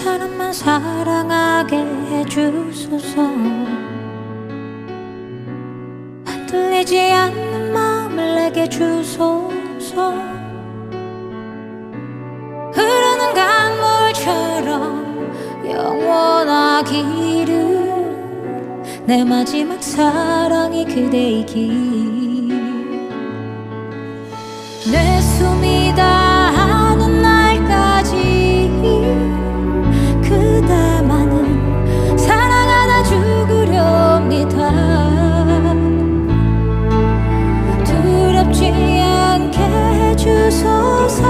사람만 사랑하게 해주소서. 흔들리지 않는 마음을 내게 주소서. 흐르는 강물처럼 영원하기를. 내 마지막 사랑이 그대이길. 내 숨이 다 주소서